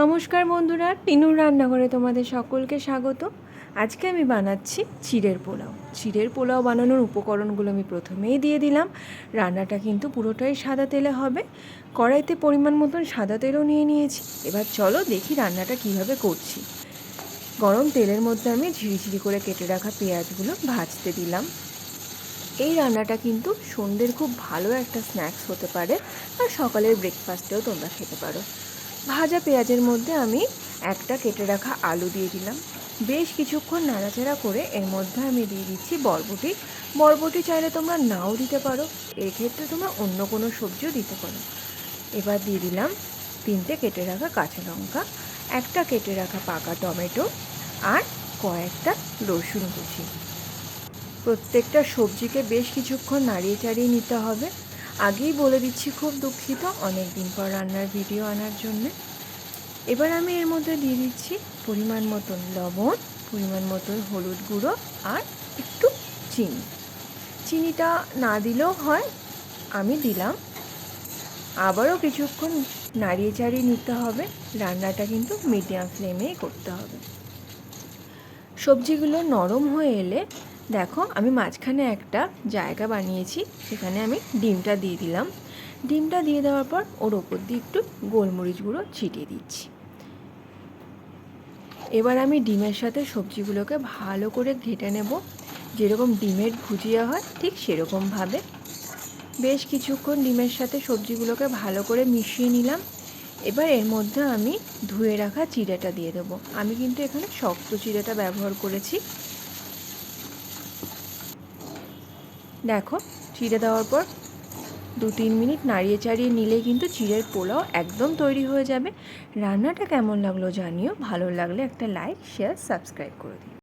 নমস্কার বন্ধুরা, টিনুর রান্নাঘরে তোমাদের সকলকে স্বাগত। আজকে আমি বানাচ্ছি চিড়ের পোলাও। চিড়ের পোলাও বানানোর উপকরণগুলো আমি প্রথমেই দিয়ে দিলাম। রান্নাটা কিন্তু পুরোটাই সাদা তেলে হবে। কড়াইতে পরিমাণ মতন সাদা তেলও নিয়ে নিয়েছি। এবার চলো দেখি রান্নাটা কীভাবে করছি। গরম তেলের মধ্যে আমি ঝিরিঝিরি করে কেটে রাখা পেঁয়াজগুলো ভাজতে দিলাম। এই রান্নাটা কিন্তু সন্ধ্যের খুব ভালো একটা স্ন্যাক্স হতে পারে আর সকালের ব্রেকফাস্টেও তোমরা খেতে পারো। ভাজা পেঁয়াজের মধ্যে আমি একটা কেটে রাখা আলু দিয়ে দিলাম। বেশ কিছুক্ষণ নাড়াচাড়া করে এর মধ্যে আমি দিয়ে দিচ্ছি বরবটি। বরবটি চাইলে তোমরা নাও দিতে পারো। এক্ষেত্রে তোমরা অন্য কোনো সবজিও দিতে পারো। এবার দিয়ে দিলাম তিনটে কেটে রাখা কাঁচা লঙ্কা, একটা কেটে রাখা পাকা টমেটো আর কয়েকটা রসুন কুচি। প্রত্যেকটা সবজিকে বেশ কিছুক্ষণ নাড়িয়ে চাড়িয়ে নিতে হবে। আগেই বলে দিচ্ছি, খুব দুঃখিত অনেক দিন পর রান্নার ভিডিও আনার জন্যে। এবার আমি এর মধ্যে দিয়ে দিচ্ছি পরিমাণ মতন লবণ, পরিমাণ মতন হলুদ গুঁড়ো আর একটু চিনি। চিনিটা না দিলেও হয়, আমি দিলাম। আবারও কিছুক্ষণ নাড়িয়ে চাড়িয়ে নিতে হবে, রান্নাটা কিন্তু মিডিয়াম ফ্লেমেই করতে হবে। সবজিগুলো নরম হয়ে এলে দেখো, আমি মাঝখানে একটা জায়গা বানিয়েছি, সেখানে আমি ডিমটা দিয়ে দিলাম। ডিমটা দিয়ে দেওয়ার পর ওর ওপর দিয়ে একটু গোলমরিচ গুঁড়ো ছিটিয়ে দিচ্ছি। এবার আমি ডিমের সাথে সবজিগুলোকে ভালো করে ঘেটে নেব। যেরকম ডিমের ভুজিয়া হয়, ঠিক সেরকমভাবে। বেশ কিছুক্ষণ ডিমের সাথে সবজিগুলোকে ভালো করে মিশিয়ে নিলাম। এবার এর মধ্যে আমি ধুয়ে রাখা চিড়েটা দিয়ে দেবো। আমি কিন্তু এখানে শক্ত চিড়েটা ব্যবহার করেছি। দেখো, চিড়ে দেওয়ার পর দু তিন মিনিট নাড়িয়ে চাড়িয়ে নিলে কিন্তু চিড়ের পোলাও একদম তৈরি হয়ে যাবে। রান্নাটা কেমন লাগল জানিও, ভালো লাগলে একটা লাইক শেয়ার সাবস্ক্রাইব করে দিও।